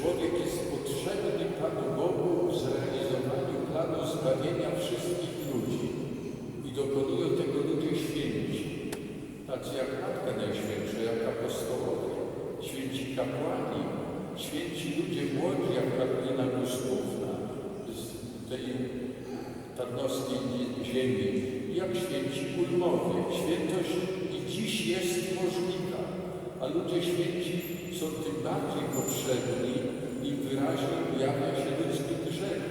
człowiek jest potrzebny Panu Bogu w zrealizowaniu planu zbawienia wszystkich ludzi i dokonują tego ludzie święci, tacy jak Matka Najświętsza, jak apostołowie, święci kapłani, święci ludzie młodzi, jak Karolina Guskówna z tej tarnowskiej ziemi, jak święci ulmowie. Świętość i dziś jest możliwa, a ludzie święci są tym bardziej potrzebni, im wyraźnie ujawnia się ludzki grzech,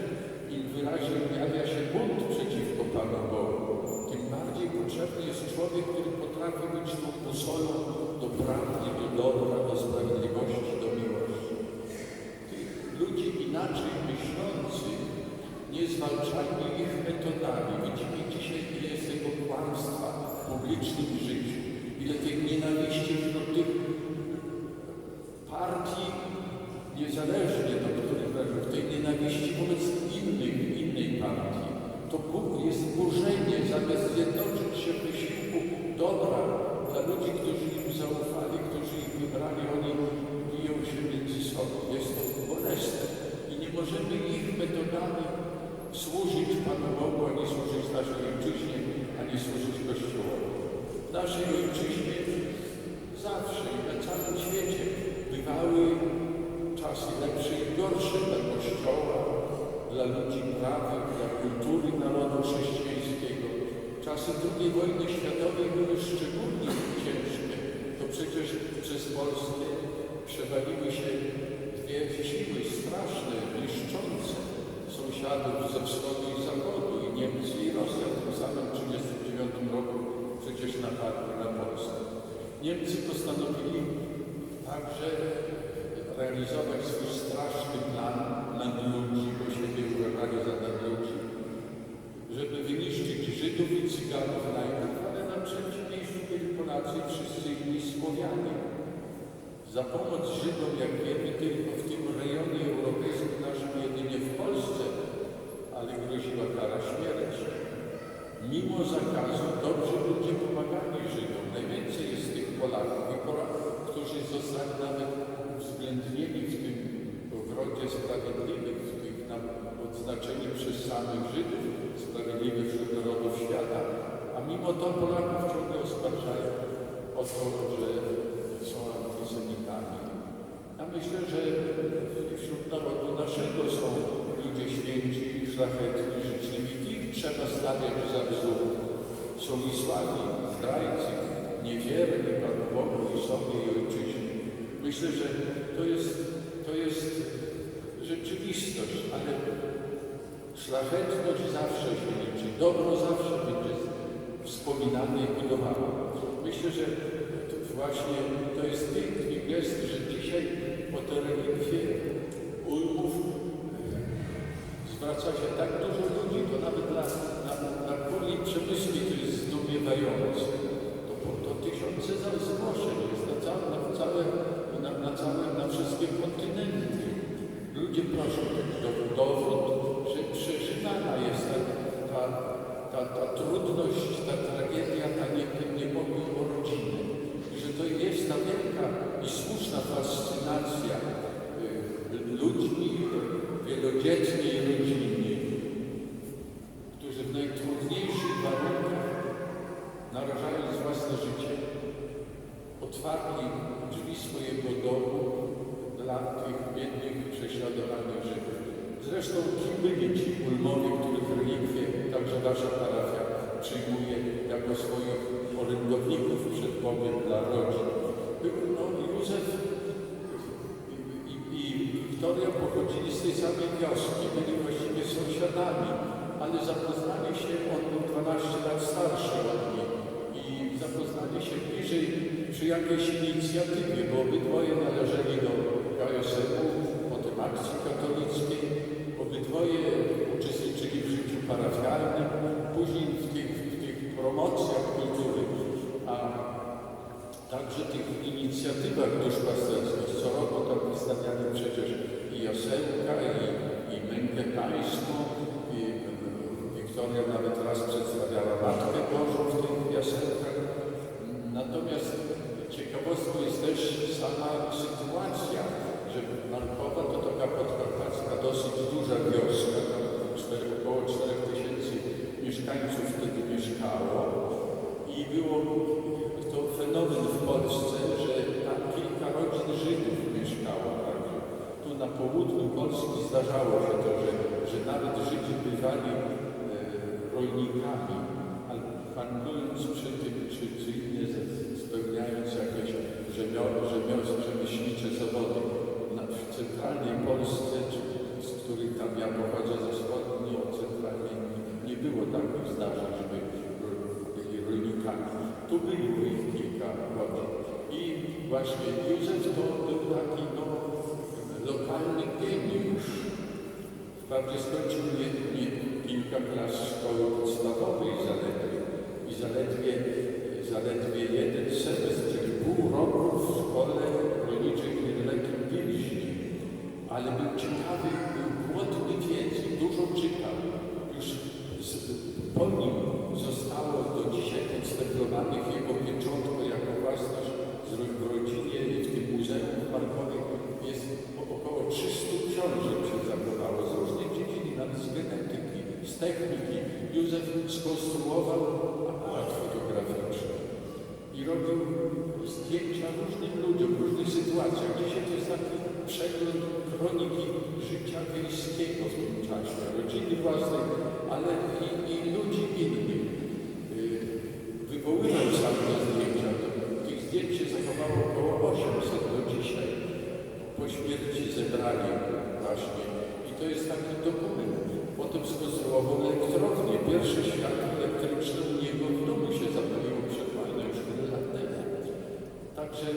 im wyraźnie ujawia się bunt przeciwko Panu Bogu. Tym bardziej potrzebny jest człowiek, który potrafi być tą busolą do prawdy, do dobra, do sprawiedliwości, do miłości. Tych ludzi inaczej myślących nie zwalczajmy ich metodami. Widzimy dzisiaj, ile jest tego kłamstwa w publicznym życiu, ile tej nienawiści wśród tych partii, niezależnie do których należą, w tej nienawiści wobec innych, innej partii. To Bóg jest burzenie, zamiast zjednoczyć się w wysiłku dobra dla ludzi, którzy im zaufali, którzy ich wybrali, oni biją się między sobą. Jest to bolesne i nie możemy ich metodami służyć Panu Bogu, ani służyć naszej ojczyźnie, ani służyć Kościołowi. W naszej ojczyźnie zawsze i na całym świecie bywały czasy lepsze i gorsze dla Kościoła, dla ludzi prawych, dla kultury narodu chrześcijańskiego. Czasy II wojny światowej były szczególnie ciężkie. To przecież przez Polskę przewaliły się dwie siły straszne, niszczące sąsiadów ze wschodu i zachodu, i Niemcy, i Rosja w tym samym 1939 roku na. Niemcy postanowili także realizować swój straszny plan nadludzi, bo siebie uważali za nadludzi, żeby wyniszczyć Żydów i Cyganów najpierw, ale na trzecim miejscu byli Polacy wszyscy inni Słowianie. Za pomoc Żydom, jak wiemy, tylko w tym rejonie europejskim naszym, jedynie w Polsce, ale groziła kara śmierci. Mimo zakazu dobrzy ludzie pomagali Żydom. Najwięcej jest tych Polaków Polaków, którzy zostali nawet uwzględnieni w tym ogrodzie sprawiedliwych, w tych odznaczeni przez samych Żydów, sprawiedliwych wśród narodów świata. A mimo to Polaków ciągle oskarżają o to, że są antysemitami. Ja myślę, że wśród narodu naszego są ludzie święci, szlachetni, życzliwi. Ich trzeba stawiać za wzór. Są i słabi, zdrajcy, niewierni Panu Bogu i sobie i ojczyźnie. Myślę, że to jest, to jest rzeczywistość, ale szlachetność zawsze się liczy, dobro zawsze będzie wspominane i budowane. Myślę, że to właśnie to jest piękny gest, że dzisiaj o te relikwie ulmów zwraca się tak dużo ludzi, to nawet na, na kuli przemysłu to jest zdumiewające. Tysiące zgłoszeń jest na całe, na, całe, na, na, całe, na wszystkie kontynenty. Ludzie proszą do, dowód, że przeżywana jest ta, ta, ta, ta trudność, ta tragedia, ta nie, niepokój o rodzinę. I że to jest ta wielka i słuszna fascynacja y, ludźmi wielodzietnej rodziny, którzy w najtrudniejszych warunkach, narażając własne życie, otwarli drzwi swojego domu dla tych biednych, prześladowanych Żydów. Zresztą ci byli ci ulmowie, których relikwie także wasza parafia przyjmuje jako swoich orędowników przed Bogiem dla rodzin. Był no, Józef i, i, i Wiktoria pochodzili z tej samej wioski, byli właściwie sąsiadami, ale zapoznali się, on był 12 lat starszy od nich i zapoznali się bliżej przy jakiejś inicjatywie, bo obydwoje należeli do KSM-u, potem akcji katolickiej, obydwoje uczestniczyli w życiu parafialnym, później w tych, w tych promocjach kultury, a także tych inicjatywach duszpasterskich. Co roku tam wystawiali przecież i Jasełka, i, i Mękę Pańską, i Wiktoria nawet raz przedstawiała Matkę Bożą w tych jasełkach. Natomiast ciekawostką jest też sama sytuacja, że Markowa to taka podkarpacka, dosyć duża wioska, tam cztery, około 4 tysięcy mieszkańców wtedy mieszkało i było to fenomen w Polsce, że tam kilka rodzin Żydów mieszkało. Także tu na południu Polski zdarzało się to, że, że nawet Żydzi bywali e, rolnikami, handlując przy tym, czy, czy inne, spełniając jakieś rzemio- rzemiosło, rzemieślnicze zawody. Na, w centralnej Polsce, czy, z której tam ja pochodzę ze wschodniej, od centralnej, nie było takich zdarzeń, żeby byli rolnikami. Tu było ich kilka. I właśnie Józef to był taki no, lokalny geniusz. Wprawdzie skończył nie, nie, kilka klas szkoły podstawowej zaledwie i zaledwie, zaledwie jeden semestr, czyli pół roku w szkole rolniczej w niedalekim Wilźnie. Ale był ciekawy, był głodny wiedzy, dużo czytał. Już z, po nim zostało do dzisiaj konstemplowanych jego pieczątko jako własność z, ro- w rodzinie i w tym muzeum w Markowie jest o- około 300 książek się zachowało z różnych dziedzin, nawet z genetyki, z techniki. Józef skonstruował aparat fotograficzny i robił zdjęcia różnym ludziom, w różnych sytuacjach. Dzisiaj to jest taki przegląd kroniki życia wiejskiego w tym czasie, rodziny własnej, ale i, i ludzi innych. Yy, Wywoływał sam te zdjęcia. Tych zdjęć się zachowało około 800 do dzisiaj. Po śmierci zebrali właśnie. I to jest taki dokument. Pierwsze światło elektryczne u niego w domu się zapaliło przed wojną już wiele lat temu. Także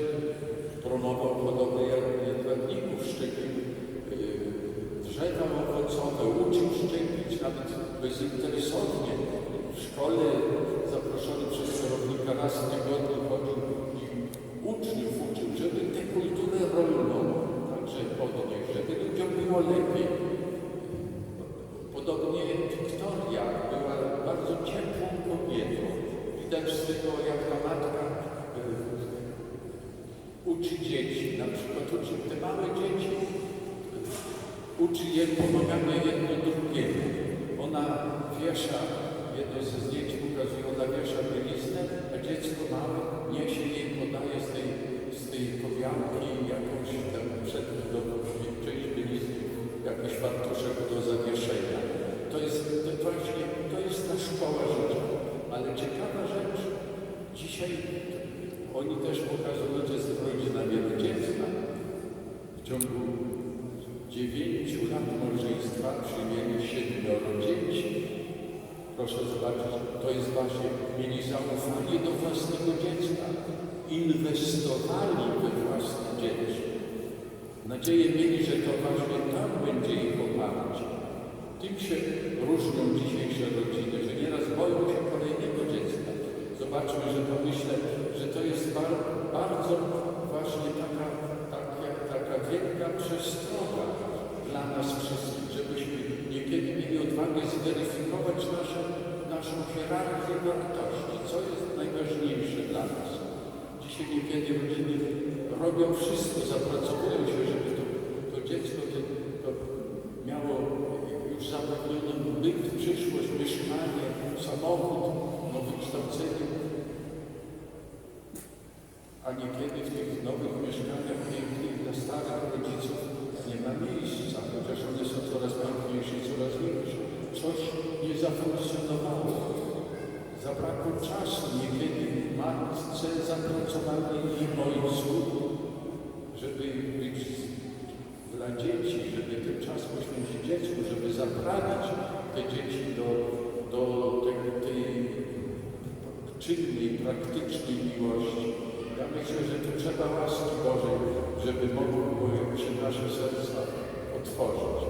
promował hodowlę jad- jedwabników, szczepił yy, drzewa owocowe, uczył szczepić nawet bezinteresownie. W szkole zaproszony przez kierownika raz w tygodniu chodził i uczniów uczył, żeby tę kulturę rolną także podnieść, żeby ludziom było lepiej. Podobnie Wiktoria była bardzo ciepłą kobietą. Widać z tego, jak ta matka y, dzieci, na przykład uczy te małe dzieci, uczy je, pomagamy jedno drugiemu. Ona wiesza, jedno ze zdjęć pokazuje, ona wiesza bieliznę, a dziecko małe niesie jej, podaje z tej, z tej powiałki jakąś tam przed, do, część bielizny, jakiś fartuszek do zawieszenia. To jest to właśnie, to jest ta szkoła życia. Ale ciekawa rzecz, dzisiaj oni też pokazują, że jest rodzina wielodzietna. W ciągu dziewięciu lat małżeństwa przyjęli siedmioro dzieci. Proszę zobaczyć, to jest właśnie, mieli zaufanie do własnego dziecka. Inwestowali we własne dzieci. Nadzieję mieli, że to właśnie tam będzie ich oparcie. Tym się różnią dzisiejsze rodziny, że nieraz boją się kolejnego dziecka. Zobaczmy, że to myślę, że to jest bar, bardzo przestroga dla nas wszystkich, żebyśmy niekiedy mieli odwagę zweryfikować naszą, naszą hierarchię wartości, co jest najważniejsze dla nas. Dzisiaj niekiedy rodziny robią wszystko, zapracowują się, żeby to, to dziecko to, to miało już zapewnioną byt, przyszłość, mieszkanie, samochód, no wykształcenie. A niekiedy w tych nowych mieszkaniach pięknych dla starych rodziców nie ma miejsca, chociaż one są coraz piękniejsze, coraz większe. Coś nie zafunkcjonowało. Zabrakło czasu niekiedy matce zapracowanej i ojcu, żeby być dla dzieci, żeby ten czas poświęcić dziecku, żeby zaprawić te dzieci do, do tej, tej czynnej, praktycznej miłości. Ja myślę, że tu trzeba łaski Bożej, żeby mogły się nasze serca otworzyć.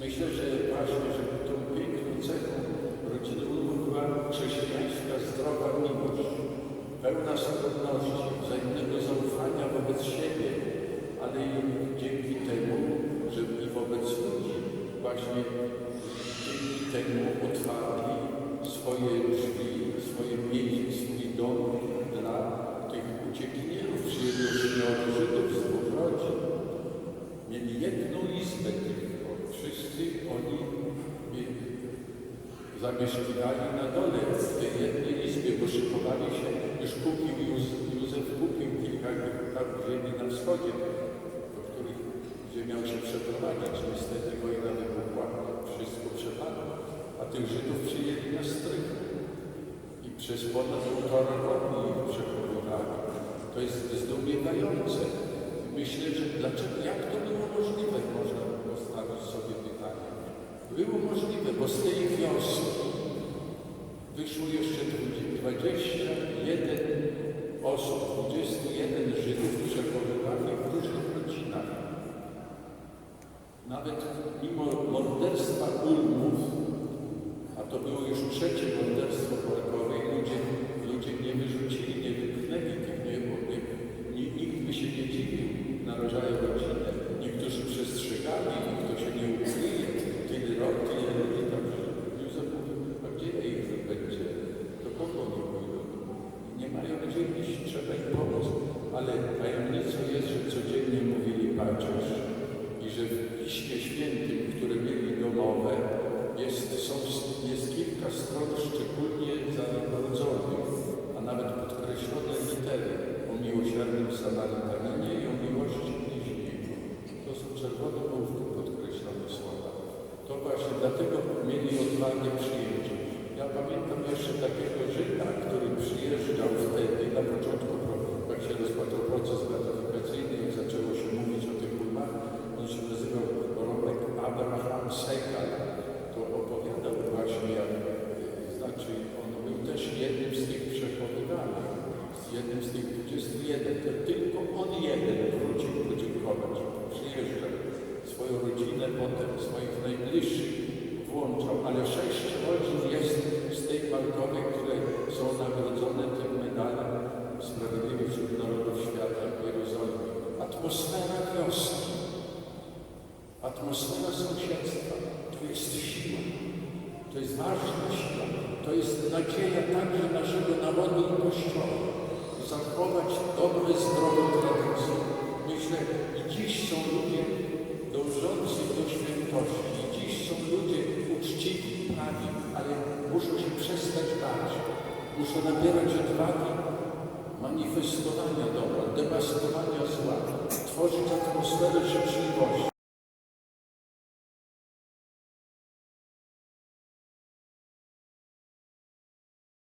Myślę, że właśnie, żeby tą piękną cechą rodziny była chrześcijańska, zdrowa miłość, pełna skłonności, wzajemnego zaufania wobec siebie, ale i dzięki temu, że i wobec ludzi właśnie dzięki temu otwarli swoje miejsce, swój dom dla tych uciekinierów, przyjęli Żydów z dwóch rodzin. Zamieszkiwali na dole w tej jednej izbie, bo szykowali się, już kupił Józef, kupił kilka hektarów ziemi na wschodzie, do których, gdzie miał się przeprowadzić. Niestety wojna wybuchła, wszystko przepadło, a tych Żydów przyjęli na strych i przez ponad półtora roku ich przechowywali. To jest zdumiewające. Myślę, że dlaczego, jak to było możliwe, można postawić sobie pytanie. Było możliwe, bo z tej wioski wyszło jeszcze 21 osób, 21 Żydów przechowywanych w różnych rodzinach. Nawet mimo morderstwa Ulmów, a to było już trzecie morderstwo Polakowe i ludzie, ludzie nie wyrzucili, nie wypchnęli tych, nie, bo nie, nie, nikt by się nie dziwił, narażają rodzinę. Niektórzy przestrzegali, kto się nie ukryje, tyle rok, tyle ludzi tam, że Józef mówił, a gdzie ja ich będzie? Do kogo oni pójdą? Nie mają gdzie iść, trzeba im pomóc. Ale tajemnicą jest, że codziennie mówili pacierz i że w Piśmie Świętym, które mieli domowe, jest, są, jest kilka stron szczególnie za narodzonych, a nawet podkreślone litery o miłosiernym Samarytaninie i o miłości bliźniego. To są czerwone ołówkiem podkreślone słowa. To właśnie dlatego mieli odwagę przyjąć. Ja pamiętam jeszcze takiego Żyda, który przyjeżdżał wtedy, na początku, jak się rozpoczął proces beatyfikacyjny, jak zaczęło się mówić o tych umach, on się nazywał Robek Abraham Sekal. To opowiadał właśnie, jak, y, znaczy on był też jednym z tych przechowywanych, jednym z tych 21. To tylko on jeden wrócił podziękować. Przyjeżdżał swoją rodzinę, potem swoich najbliższych włączał, ale sześć rodzin jest z tej markowej, które są nagrodzone tym medalem Sprawiedliwych wśród Narodów Świata w Jerozolimie. Atmosfera wioski, atmosfera sąsiedztwa, to jest siła, to jest ważna siła, to jest nadzieja także naszego narodu i Kościoła. Dobre, zdrowe tradycje. Myślę, i dziś są ludzie dążący do świętości, i dziś są ludzie uczciwi, prawi, ale muszą się przestać bać, muszą nabierać odwagi manifestowania dobra, demaskowania zła, tworzyć atmosferę życzliwości.